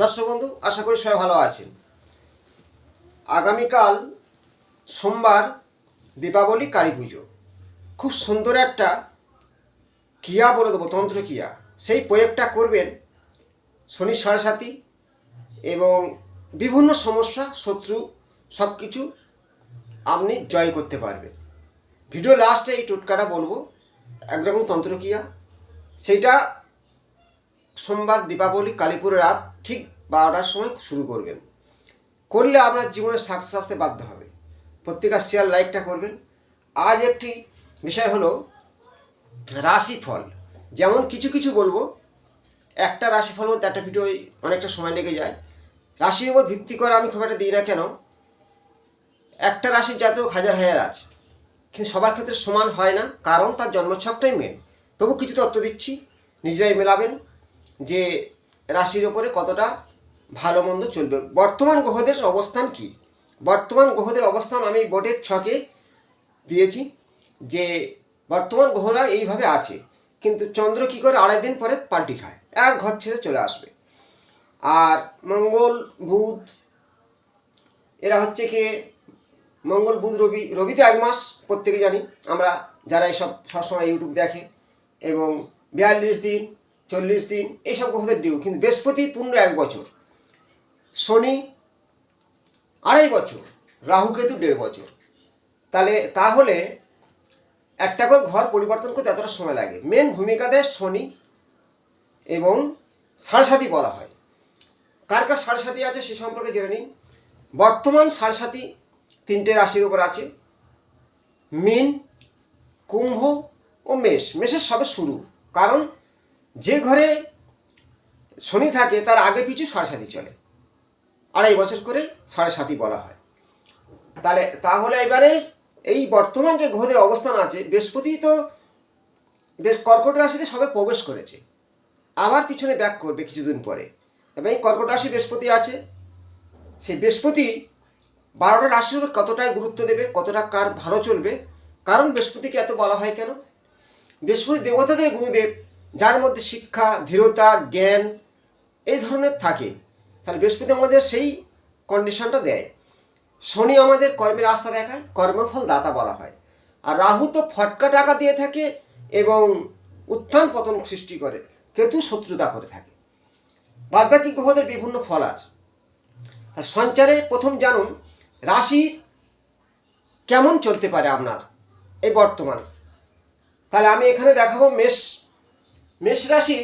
দর্শক বন্ধু, আশা করি সবাই ভালো আছেন। আগামীকাল সোমবার দীপাবলি কালী পুজো। খুব সুন্দর একটা ক্রিয়া বলে দেবো, তন্ত্র ক্রিয়া সেই প্রয়োগটা করবেন শনি সাড়ে এবং বিভিন্ন সমস্যা, শত্রু সব কিছু আপনি জয় করতে পারবেন। ভিডিও লাস্টে এই টোটকাটা বলব, একরকম তন্ত্রক্রিয়া সেইটা সোমবার দীপাবলি কালীপুরের রাত ঠিক বারোটার সময় শুরু করবেন। করলে আপনার জীবনে সাকসেস আসতে বাধ্য হবে। প্রত্যেকা শেয়ার, লাইকটা করবেন। আজ একটি বিষয় হলো রাশিফল। যেমন কিছু কিছু বলব, একটা রাশিফল বলতে একটা ভিডিও অনেকটা সময় লেগে যায়। রাশির উপর ভিত্তি করে আমি খুব একটা দিই না কেন? একটা রাশির জাতক হাজার হাজার আছে। কিন্তু সবার ক্ষেত্রে সমান হয় না, কারণ তার জন্মছকটাই মেন তবু কিছু তত্ত্ব দিচ্ছি, নিজেরাই মেলাবেন। যে রাশির ওপরে কতটা ভালো মন্দ চলবে। বর্তমান গ্রহদের অবস্থান কি? বর্তমান গ্রহদের অবস্থান আমি বোর্ডের ছকে দিয়েছি যে বর্তমান গ্রহরা এইভাবে আছে, কিন্তু চন্দ্র কী করে আড়াই দিন পরে পাল্টি খায়? আর ঘর ছেড়ে চলে আসবে। আর মঙ্গল, বুধ, এরা হচ্ছে কি? মঙ্গল, বুধ, রবি রবিতে এক মাস প্রত্যেকে জানি, আমরা যারা এইসব সবসময় ইউটিউব দেখে এবং বিয়াল্লিশ দিন চল্লিশ দিন এইসব গ্রহদের ডিউ কিন্তু বৃহস্পতি পূর্ণ এক বছর, শনি আড়াই বছর রাহুকেতু দেড় বছর। তাহলে তাহলে একটা করে ঘর পরিবর্তন করতে এতটা সময় লাগে। মেন ভূমিকা দেয় শনি এবং সাড়ে সাথী বলা হয়। কার কার সাড়ে সাথী আছে সে সম্পর্কে জেনে নিন। বর্তমান সাড়ে সাথী তিনটে রাশির উপর আছে। মিন, কুম্ভ ও মেষ। মেষের সবে শুরু। কারণ যে ঘরে শনি থাকে, তার আগে পিছু সাড়ে সাথী চলে। আড়াই বছর করে সাড়ে সাথী বলা হয়। তাহলে তাহলে এবারে এই বর্তমান যে গ্রহদের অবস্থান আছে, বৃহস্পতি তো বেশ কর্কট রাশিতে সবে প্রবেশ করেছে। আবার পিছনে ব্যাক করবে কিছুদিন পরে। এবং এই কর্কট রাশি বৃহস্পতি আছে। সেই বৃহস্পতি বারোটা রাশির উপর কতটাই গুরুত্ব দেবে, কতটা কার ভালো চলবে, কারণ বৃহস্পতিকে এত বলা হয় কেন? বৃহস্পতি দেবতাদের গুরুদেব যার মধ্যে শিক্ষা, ধীরতা, জ্ঞান এই ধরনের থাকে, তাহলে বৃহস্পতি আমাদের সেই কন্ডিশনটা দেয়। শনি আমাদের কর্মের আস্থা দেখায়, কর্মফল দাতা বলা হয়। আর রাহু তো ফটকা টাকা দিয়ে থাকে এবং উত্থান পতন সৃষ্টি করে, কেতু শত্রুতা করে থাকে। বাদবাকি গ্রহদের বিভিন্ন ফল আছে। আর সঞ্চারে প্রথম জানুন রাশির কেমন চলতে পারে আপনার এই বর্তমানে? তাহলে আমি এখানে দেখাবো মেষ মেষ রাশি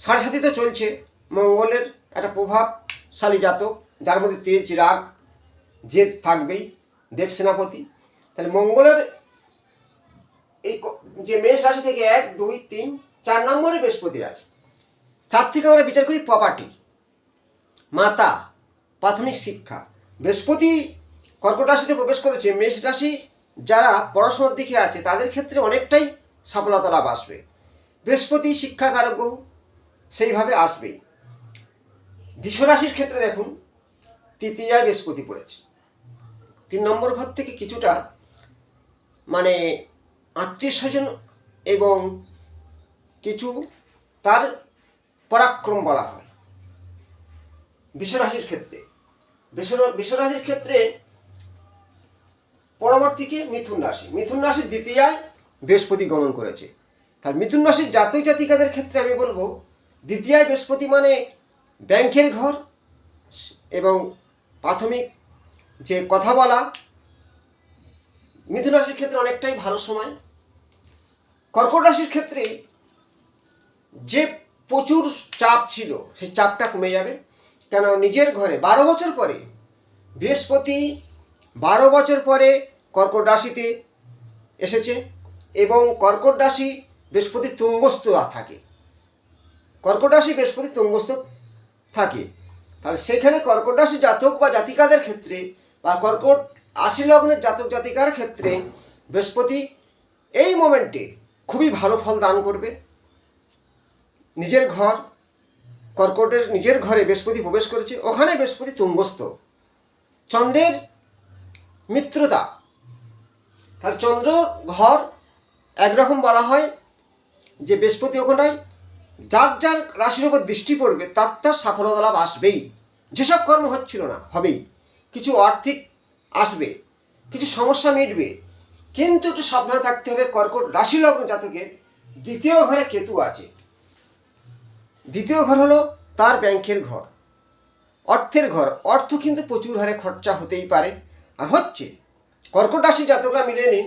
সাড়ে সাথীতে চলছে। মঙ্গলের একটা প্রভাবশালী জাতক, যার মধ্যে তেজ, রাগ, জেদ থাকবেই, দেব সেনাপতি। তাহলে মঙ্গলের এই যে মেষ রাশি থেকে এক, দুই, তিন, চার নম্বরে বৃহস্পতি আছে। চার থেকে আমরা বিচার করি প্রপার্টি মাতা, প্রাথমিক শিক্ষা। বৃহস্পতি কর্কট রাশিতে প্রবেশ করেছে। মেষ রাশি যারা পড়াশোনার দিকে আছে, তাদের ক্ষেত্রে অনেকটাই সফলতা লাভ আসবে। বৃহস্পতি শিক্ষা কারক সেইভাবে আসবেই বিশ্বরাশির ক্ষেত্রে দেখুন তৃতীয়ায় বৃহস্পতি পড়েছে। তিন নম্বর ঘর থেকে কিছুটা মানে আত্মীয় স্বজন এবং কিছু তার পরাক্রম বলা হয়। বিশ্বরাশির ক্ষেত্রে। বিশ্ব বিশ্বরাশির ক্ষেত্রে পরবর্তীকে মিথুন রাশি। মিথুন রাশির দ্বিতীয়ায় বৃহস্পতি গমন করেছে। তার মিথুন রাশির জাতক জাতিকাদের ক্ষেত্রে আমি বলব দ্বিতীয়ায় বৃহস্পতি মানে ব্যাংকের ঘর এবং প্রাথমিক যে কথা বলা, মিথুন রাশির ক্ষেত্রে অনেকটাই ভালো সময়। কর্কট রাশির ক্ষেত্রে যে প্রচুর চাপ ছিল সেই চাপটা কমে যাবে। কেন নিজের ঘরে বারো বছর পরে, বৃহস্পতি বারো বছর পরে কর্কট রাশিতে এসেছে এবং কর্কট রাশি বৃহস্পতি তুঙ্গস্থ থাকে। কর্কট রাশি বৃহস্পতি তুঙ্গস্থ থাকে। তাহলে সেখানে কর্কট রাশি জাতক বা জাতিকাদের ক্ষেত্রে বা কর্কট আশি লগ্নের জাতক জাতিকার ক্ষেত্রে বৃহস্পতি এই মোমেন্টে খুবই ভালো ফল দান করবে। নিজের ঘর, কর্কটের নিজের ঘরে বৃহস্পতি প্রবেশ করেছে, ওখানে বৃহস্পতি তুঙ্গস্থ। চন্দ্রের মিত্রতা। তাহলে চন্দ্র ঘর একরকম বলা হয় যে বৃহস্পতি ওখানটায় যার যার রাশির উপর দৃষ্টি পড়বে, তার তার সাফলতা লাভ আসবেই। যেসব কর্ম হচ্ছিল না, হবেই। কিছু আর্থিক আসবে, কিছু সমস্যা মিটবে। কিন্তু একটু সাবধানে থাকতে হবে, কর্কট রাশি লগ্ন জাতকের দ্বিতীয় ঘরে কেতু আছে। দ্বিতীয় ঘর হলো তার ব্যাংকের ঘর, অর্থের ঘর। অর্থ কিন্তু প্রচুর হারে খরচা হতেই পারে। আর হচ্ছে, কর্কট রাশি জাতকরা মিলে নিন,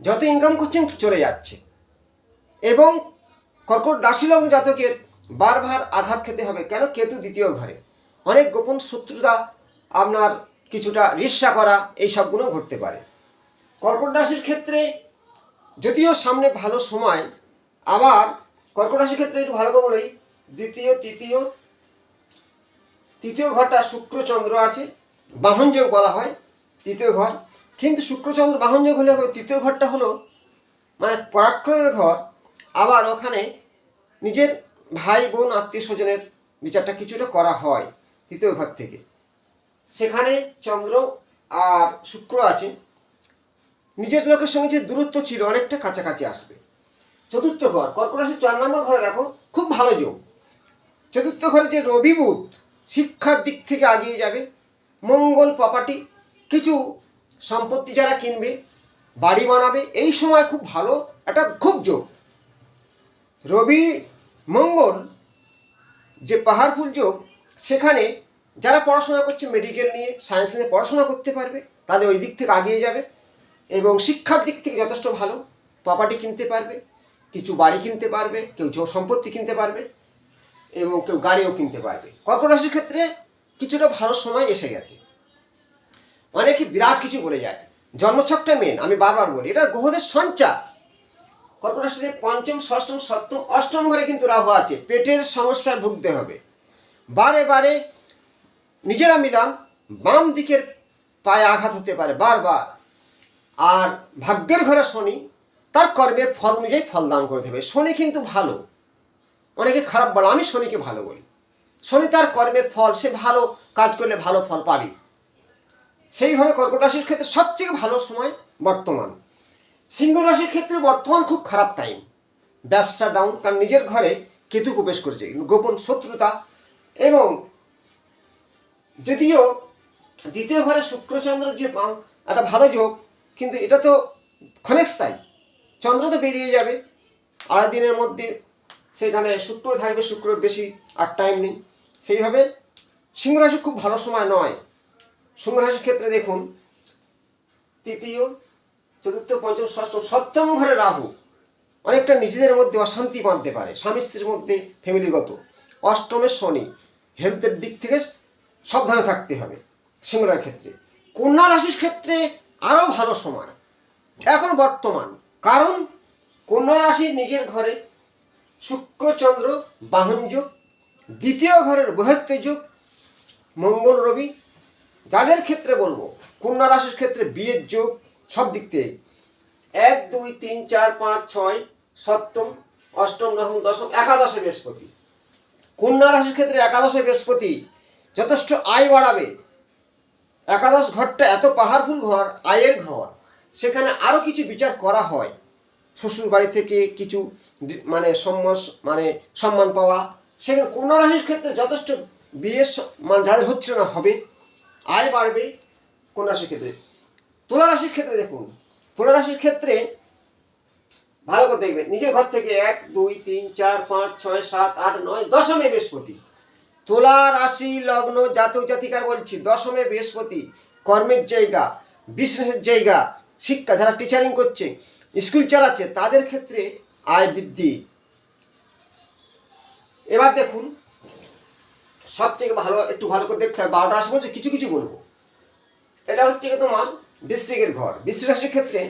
যত ইনকাম করছেন চলে যাচ্ছে। এবং কর্কট রাশি লগ্ন জাতকের বারবার আঘাত খেতে হবে। কেন? কেতু দ্বিতীয় ঘরে। অনেক গোপন শত্রুতা আপনার কিছুটা ঈর্ষা করা, এই সবগুলো ঘটতে পারে। কর্কট রাশির ক্ষেত্রে যদিও সামনে ভালো সময়, আবার কর্কট রাশির ক্ষেত্রে একটু ভালো করে বলি দ্বিতীয়, তৃতীয় তৃতীয় ঘরটা শুক্রচন্দ্র আছে, বাহন বাহনযোগ বলা হয়, তৃতীয় ঘর। কিন্তু শুক্রচন্দ্র বাহনযোগ হলে তৃতীয় ঘরটা হলো মানে পরাক্রমের ঘর আবার ওখানে নিজের ভাই, বোন, আত্মীয় স্বজনের বিচারটা কিছুটা করা হয় তৃতীয় ঘর থেকে। সেখানে চন্দ্র আর শুক্র আছে নিজের লোকের সঙ্গে যে দূরত্ব ছিল অনেকটা কাছাকাছি আসবে। চতুর্থ ঘর, কর্কট রাশির চার নম্বর ঘরে দেখো, খুব ভালো যোগ। চতুর্থ ঘরে যে রবি বুধ শিক্ষার দিক থেকে আগিয়ে যাবে, মঙ্গল প্রপার্টি কিছু সম্পত্তি যারা কিনবে, বাড়ি বানাবে, এই সময় খুব ভালো, একটা খুব যোগ। রবি, মঙ্গল, যে পাহাড়ফুল যোগ সেখানে যারা পড়াশোনা করছে মেডিকেল নিয়ে সায়েন্স নিয়ে পড়াশোনা করতে পারবে, তাদের ওই দিক থেকে আগিয়ে যাবে এবং শিক্ষার দিক থেকে যথেষ্ট ভালো। প্রপার্টি কিনতে পারবে, কিছু বাড়ি কিনতে পারবে, কেউ সম্পত্তি কিনতে পারবে এবং কেউ গাড়িও কিনতে পারবে। কর্কট রাশির ক্ষেত্রে কিছুটা ভালো সময় এসে গেছে। অনেকে বিরাট কিছু বলে যায়। জন্মছকটা মেন আমি বারবার বলি, এটা গ্রহদের সঞ্চার। কর্কট রাশিতে পঞ্চম, ষষ্ঠম, সপ্তম, অষ্টম ঘরে কিন্তু রাহু আছে। পেটের সমস্যায় ভুগতে হবে। বারে বারে নিজেরা মিলান বাম দিকের পায়ে আঘাত হতে পারে বারবার। আর ভাগ্যের ঘরে শনি, তার কর্মের ফল অনুযায়ী ফল দান করে দেবে শনি কিন্তু ভালো। অনেকে খারাপ বলে, আমি শনিকে ভালো বলি। শনি তার কর্মের ফল, সে ভালো কাজ করলে ভালো ফল পাবে সেইভাবে কর্কট রাশির ক্ষেত্রে সবচেয়ে ভালো সময় বর্তমান। সিংহ রাশির ক্ষেত্রে বর্তমান খুব খারাপ টাইম ব্যবসা ডাউন তার নিজের ঘরে কেতু প্রবেশ করেছে। গোপন শত্রুতা এবং যদিও দ্বিতীয় ঘরে শুক্রচন্দ্র যে একটা ভালো যোগ, কিন্তু এটা তো ক্ষণিকস্থায়ী চন্দ্র তো বেরিয়ে যাবে। আড়াই দিনের মধ্যে সেখানে শুক্র থাকবে, শুক্র বেশি আর টাইম নেই। সেইভাবে সিংহ রাশি খুব ভালো সময় নয়। সিংহ রাশির ক্ষেত্রে দেখুন, তৃতীয় চতুর্থ, পঞ্চম, ষষ্ঠ, সপ্তম ঘরে রাহু। অনেকটা নিজেদের মধ্যে অশান্তি বাঁধতে পারে। স্বামী স্ত্রীর মধ্যে ফ্যামিলিগত। অষ্টমের শনি, হেলথের দিক থেকে সাবধানে থাকতে হবে সিংহরার ক্ষেত্রে। কন্যা রাশির ক্ষেত্রে আরও ভালো সময়। এখন বর্তমান। কারণ কন্যা রাশির নিজের ঘরে শুক্রচন্দ্র বাহন যোগ, দ্বিতীয় ঘরের বৃহত্ত যুগ, মঙ্গল, রবি। যাদের ক্ষেত্রে বলব, কন্যা রাশির ক্ষেত্রে বিয়ের যোগ সব দিক থেকে এক, দুই, তিন, চার, পাঁচ, ছয়, সপ্তম, অষ্টম, নবম, দশম, একাদশে বৃহস্পতি। কন্যা রাশির ক্ষেত্রে একাদশে বৃহস্পতি যথেষ্ট আয় বাড়াবে। একাদশ ঘরটা এত পাহাড়ফুল ঘর, আয়ের ঘর, সেখানে আরও কিছু বিচার করা হয়। শ্বশুর বাড়ি থেকে কিছু মানে সম্মান মানে সম্মান পাওয়া। সেখানে কন্যা রাশির ক্ষেত্রে যথেষ্ট বিয়ের স- মানে যাদের হচ্ছে না, হবে, আয় বাড়বে কন্যা রাশির ক্ষেত্রে। তুলা রাশির ক্ষেত্রে দেখুন তুলা রাশির ক্ষেত্রে ভালো করে দেখবে, নিজের ঘর থেকে এক, দুই, তিন, চার, পাঁচ, ছয়, সাত, আট, নয়, দশমে বৃহস্পতি। তুলা রাশি লগ্ন, জাতক, জাতিকার বলছি, দশমে বৃহস্পতি, কর্মের জায়গা বিজনেসের জায়গা, শিক্ষা, যারা টিচারিং করছে স্কুল চালাচ্ছে, তাদের ক্ষেত্রে আয় বৃদ্ধি। এবার দেখুন সবচেয়ে ভালো, একটু ভালো করে দেখতে হবে বারোটা রাশি বলছে, কিছু কিছু বলব। এটা হচ্ছে তোমার ডিস্ট্রিক্টের ঘর। বৃষ্টিক রাশির ক্ষেত্রে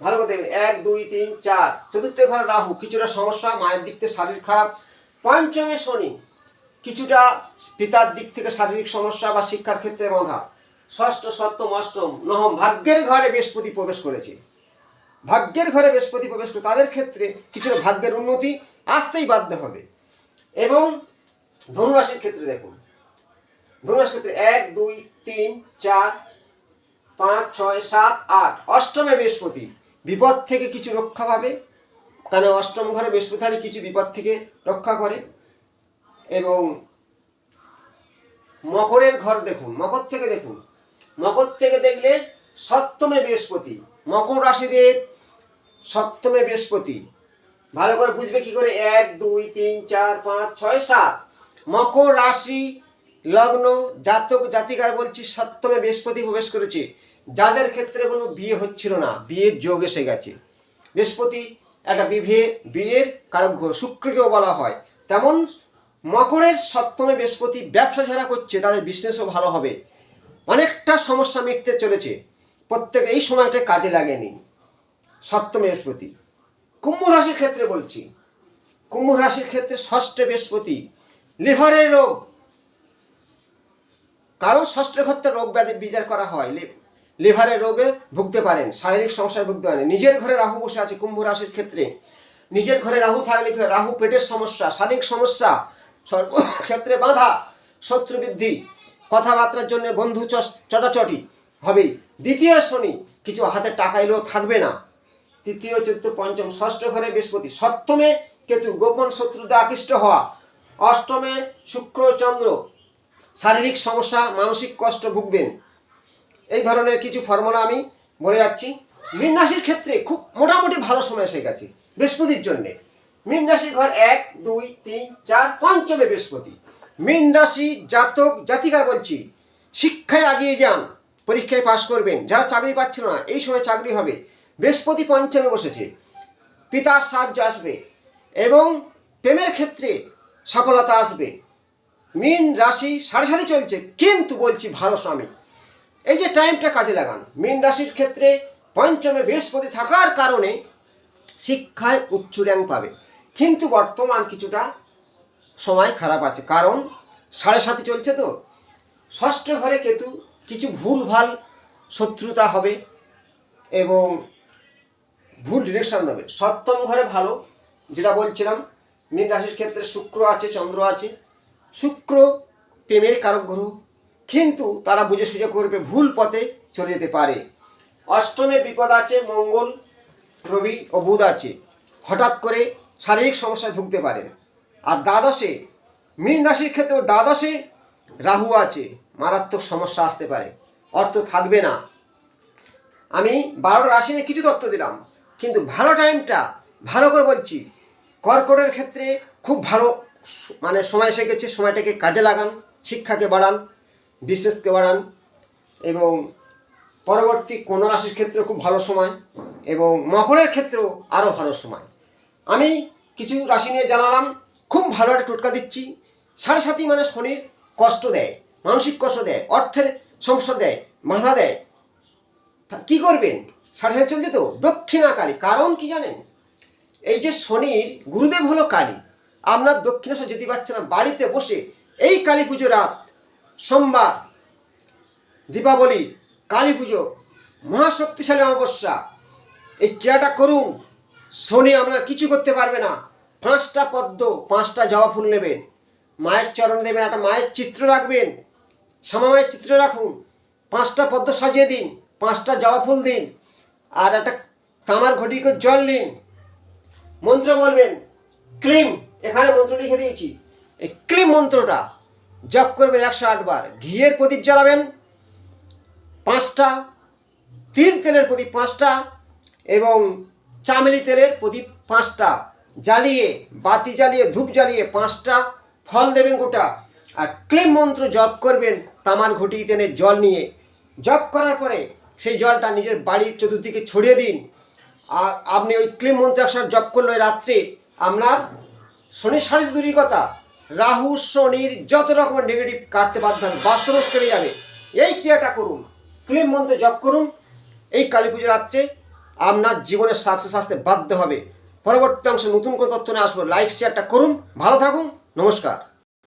ভালো করে দেখবেন, এক, দুই, তিন, চার। চতুর্থ ঘরে রাহু, কিছুটা সমস্যা, মায়ের দিক থেকে শারীরিক খারাপ। পঞ্চমে শনি, কিছুটা পিতার দিক থেকে শারীরিক সমস্যা বা শিক্ষার ক্ষেত্রে বাধা। ষষ্ঠ, সপ্তম, অষ্টম, নবম, ভাগ্যের ঘরে বৃহস্পতি প্রবেশ করেছে। ভাগ্যের ঘরে বৃহস্পতি প্রবেশ করে, তাদের ক্ষেত্রে কিছুটা ভাগ্যের উন্নতি আসতেই বাধ্য হবে। এবং ধনুরাশির ক্ষেত্রে দেখুন, ধনুরাশির ক্ষেত্রে এক, দুই, তিন, চার পাঁচ, ছয়, সাত, আট, অষ্টমে বৃহস্পতি, বিপদ থেকে কিছু রক্ষা পাবে। কারণ অষ্টম ঘরে বৃহস্পতি কিছু বিপদ থেকে রক্ষা করে? এবং মকরের ঘর দেখুন, মকর থেকে দেখুন। মকর থেকে দেখলে সপ্তমে বৃহস্পতি, মকর রাশিদের সপ্তমে বৃহস্পতি। ভালো করে বুঝবে কি করে? এক, দুই, তিন, চার, পাঁচ, ছয়, সাত। মকর রাশি, লগ্ন, জাতক, জাতিকার বলছি, সপ্তমে বৃহস্পতি প্রবেশ করেছে। যাদের ক্ষেত্রে কোনো বিয়ে হচ্ছিল না, বিয়ের যোগ এসে গেছে। বৃহস্পতি একটা বিভে, বিয়ের কারক গ্রহ শুক্রকেও বলা হয়। তেমন মকরের সপ্তমে বৃহস্পতি ব্যবসা যারা করছে, তাদের বিজনেসও ভালো হবে। অনেকটা সমস্যা মিটতে চলেছে। প্রত্যেক এই সময়টা কাজে লাগেনি। সপ্তমে বৃহস্পতি। কুম্ভ রাশির ক্ষেত্রে বলছি। কুম্ভ রাশির ক্ষেত্রে ষষ্ঠে বৃহস্পতি। লিভারের রোগ। কারণ ষষ্ঠ ক্ষেত্রে রোগ ব্যাধি বিচার করা হয়। লিভারের রোগে ভুগতে পারেন, শারীরিক সমস্যায় ভুগতে পারেন। নিজের ঘরে রাহু বসে আছে কুম্ভ রাশির ক্ষেত্রে। নিজের ঘরে রাহু থাকলে রাহু পেটের সমস্যা, শারীরিক সমস্যা ক্ষেত্রে বাধা, শত্রু বৃদ্ধি, কথাবার্তার জন্য বন্ধু চটাচটি হবে দ্বিতীয় শনি কিছু হাতে টাকা এলেও থাকবে না। তৃতীয়, চতুর্থ, পঞ্চম, ষষ্ঠ ঘরে বৃহস্পতি, সপ্তমে কেতু, গোপন শত্রুতে আকৃষ্ট হওয়া। অষ্টমে শুক্র, চন্দ্র, শারীরিক সমস্যা, মানসিক কষ্ট ভুগবেন। ধরনের কিছু ফর্মুলা আমি বলে যাচ্ছি। মীন রাশির ক্ষেত্রে খুব মোটামুটি ভালো সময় এসে গেছে, বৃহস্পতির জন্যে। মীন রাশি ঘর এক, দুই, তিন, চার, পঞ্চমে বৃহস্পতি। মীন রাশি জাতক, জাতিকার বলছি, শিক্ষায় এগিয়ে যান, পরীক্ষায় পাশ করবেন। যারা চাকরি পাচ্ছিল না, এই সময় চাকরি হবে। বৃহস্পতি পঞ্চমে বসেছে, পিতার সাহায্য আসবে এবং প্রেমের ক্ষেত্রে সফলতা আসবে। মীন রাশি সাড়ে সাথে চলছে, কিন্তু বলছি ভালো স্বামী। এই যে টাইমটা কাজে লাগান। মীন রাশির ক্ষেত্রে পঞ্চমে বৃহস্পতি থাকার কারণে শিক্ষায় উচ্চ র্যাঙ্ক পাবে। কিন্তু বর্তমান কিছুটা সময় খারাপ আছে। কারণ সাড়ে সাথে চলছে তো। ষষ্ঠ ঘরে কেতু কিছু ভুলভাল শত্রুতা হবে এবং ভুল ডিরেকশন নেবে। সপ্তম ঘরে ভালো, যেটা বলছিলাম, মীন রাশির ক্ষেত্রে শুক্র আছে, চন্দ্র আছে। শুক্র প্রেমের কারক গ্রহ কিন্তু তারা বুঝে সুঝে করবে ভুল পথে চলে যেতে পারে। অষ্টমে বিপদ আছে, মঙ্গল, রবি ও বুধ আছে। হঠাৎ করে শারীরিক সমস্যায় ভুগতে পারেন আর দ্বাদশে, মীন রাশির ক্ষেত্রে দ্বাদশে রাহু আছে। মারাত্মক সমস্যা আসতে পারে। অর্থ থাকবে না। আমি বারোটা রাশি নিয়ে কিছু তত্ত্ব দিলাম। কিন্তু ভালো টাইমটা ভালো করে বলছি। কর্কটের ক্ষেত্রে খুব ভালো মানে সময় এসে গেছে সময়টাকে কাজে লাগান, শিক্ষাকে বাড়ান। বিশেষকে বাড়ান এবং পরবর্তী কোন রাশির ক্ষেত্রে খুব ভালো সময় এবং মকরের ক্ষেত্রেও আরও ভালো সময়। আমি কিছু রাশি নিয়ে জানালাম, খুব ভালো একটা টোটকা দিচ্ছি। সাড়ে সাতই মানে শনির কষ্ট দেয়, মানসিক কষ্ট দেয়, অর্থের সমস্যা দেয়, বাধা দেয়। কি করবেন? সাড়ে সাত চলছে তো? দক্ষিণাকালী কারণ কি জানেন? এই যে শনির গুরুদেব হলো কালী। আপনার দক্ষিণেশ্বর যেতে পারছে না, বাড়িতে বসে এই কালী পুজো রাত সোমবার, দীপাবলি, কালী পুজো, মহাশক্তিশালী অমাবস্যা। এই ক্রিয়াটা করুন, শনি আপনার কিছু করতে পারবে না। পাঁচটা পদ্ম, পাঁচটা জবা ফুল নেবেন। মায়ের চরণ দেবেন, একটা মায়ের চিত্র রাখবেন। শ্যামা চিত্র রাখুন। পাঁচটা পদ্ম সাজিয়ে দিন, পাঁচটা জবা ফুল দিন, আর একটা তামার ঘটি জল নিন। মন্ত্র বলবেন, ক্লিম, এখানে মন্ত্র লিখে দিয়েছি। এই ক্লিম মন্ত্রটা জপ করবেন একশো আটবার ঘিয়ের প্রদীপ জ্বালাবেন পাঁচটা, তিল তেলের প্রদীপ পাঁচটা এবং চামেলি তেলের প্রদীপ পাঁচটা। জ্বালিয়ে, বাতি জ্বালিয়ে, ধূপ জ্বালিয়ে পাঁচটা, ফল দেবেন গোটা। আর ক্লেম মন্ত্র জপ করবেন তামার ঘটি তেনে জল নিয়ে। জপ করার পরে সেই জলটা নিজের বাড়ির চতুর্দিকে ছড়িয়ে দিন। আর আপনি ওই ক্লেম মন্ত্র একসাথে জপ করলে রাত্রে আপনার শনির সাড়ে দূরই কথা। রাহু শনির যত রকমের নেগেটিভ কাটতে বাধ্য হবে বাস্তবস কেটে যাবে। এই ক্রিয়াটা করুন। ফিল্ম মন্ত্র জপ করুন। এই কালী পুজো রাত্রে আপনার জীবনের সাকসেস আসতে বাধ্য হবে। পরবর্তী অংশে নতুন কোনো তথ্য নিয়ে আসব। লাইক শেয়ারটা করুন। ভালো থাকুন। নমস্কার।